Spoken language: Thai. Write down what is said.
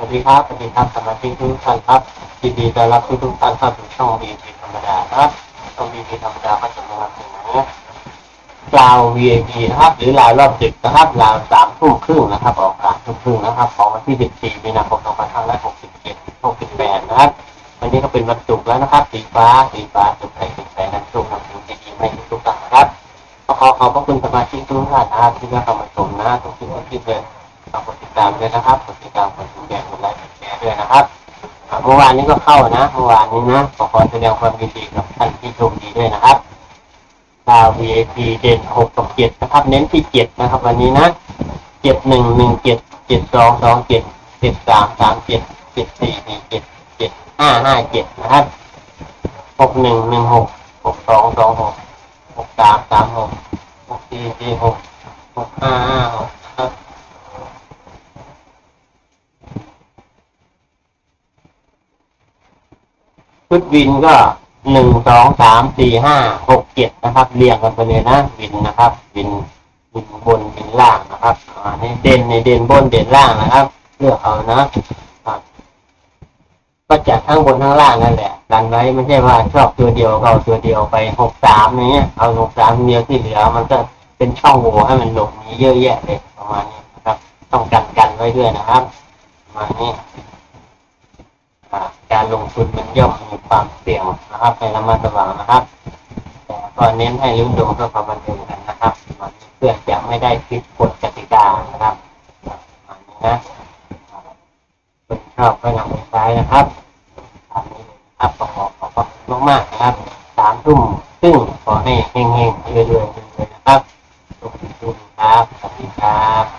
วัสดีครับ สวัสดีครับสมาชิกทุกท่านครับยินดีต้อนรับทุกทุกท่านเข้าสู่ช่องวีพีธรรมดาครับช่องวีพีธรรมดาก็จะมาเสนอลาว VIP นะครับ หรือลาวรอบดึกนะครับลาวสามทุ่มครึ่งนะครับ ออกสามทุ่มครึ่งนะครับ ของวันที่14มีนาคม2567 68นะครับ วันนี้ก็เป็นวันศุกร์แล้วนะครับ สีฟ้า สีฟ้าสุขใจสุขใจนั้นสุขนำถึงจะดีให้ทุกท่านนะครับ ขอขอบพระคุณสมาชิกทุกท่านนะครับที่ได้เข้ามาชมนะทุกสิ่งทุกที่เลย ฝากกดติดตามด้วยนะครับกดติดตามกดแชร์กดไลค์กดแชร์ด้วยนะครับเมื่อวานนี้ก็เข้านะเมื่อวานนี้นะขอขอแสดงความยินดีกับท่านที่โชคดีด้วยนะครับดาว VIP เด่นหกกับเจ็ดนะครับ เน้นที่เจ็ดนะครับ วันนี้นะเจ็ดหนึ่งหนึ่งเจ็ดเจ็ดสองสองเจ็ดเจ็ดสามสามเจ็ดเจ็ดสี่สี่เจ็ดเจ็ดห้าห้าเจ็ดนะครับหกหนึ่งหนึ่งหกหกสองสองหกหกสามสามหกหกสี่สี่หกหกห้าห้าหกนะครับ ชุดวินก็หนึ่งสองสามสี่ห้าหกเจ็ดนะครับ เรียงกันไปเลยนะวินนะครับ วินวินบนวินล่างนะครับอ่าในเด่นในเด่นบนเด่นล่างนะครับเลือกเอานะครับก็จัดทั้งบนทั้งล่างนั่นแหละกันไว้ไม่ใช่ว่าชอบตัวเดียวก็เอาตัวเดียวไปหกสามอย่างเงี้ยเอาหกสามเดียวที่เหลือ มันก็เป็นช่องโหว่ให้มันหลบนีเยอะแยะเลยประมาณนี้นะครับ ต้องกันกันไว้ด้วยนะครับประมาณนี้อ่า การลงทุนมันย่อมมีความเสี่ยงนะครับในระมัดระวังนะครับ แต่ก็เน้นให้ลุ้นดวงเพื่อความบันเทิงกันนะครับเพื่อจะไม่ได้ผิดกฎกติกานะครับอันนี้นะคนชอบก็นำไปใช้นะครับตามนี้นะครับขอขอขอบคุณมากๆนะครับสามทุ่มซึ่งขอให้เฮงๆเรื่อยๆนะครับทุกท่านครับสวัสดีครับ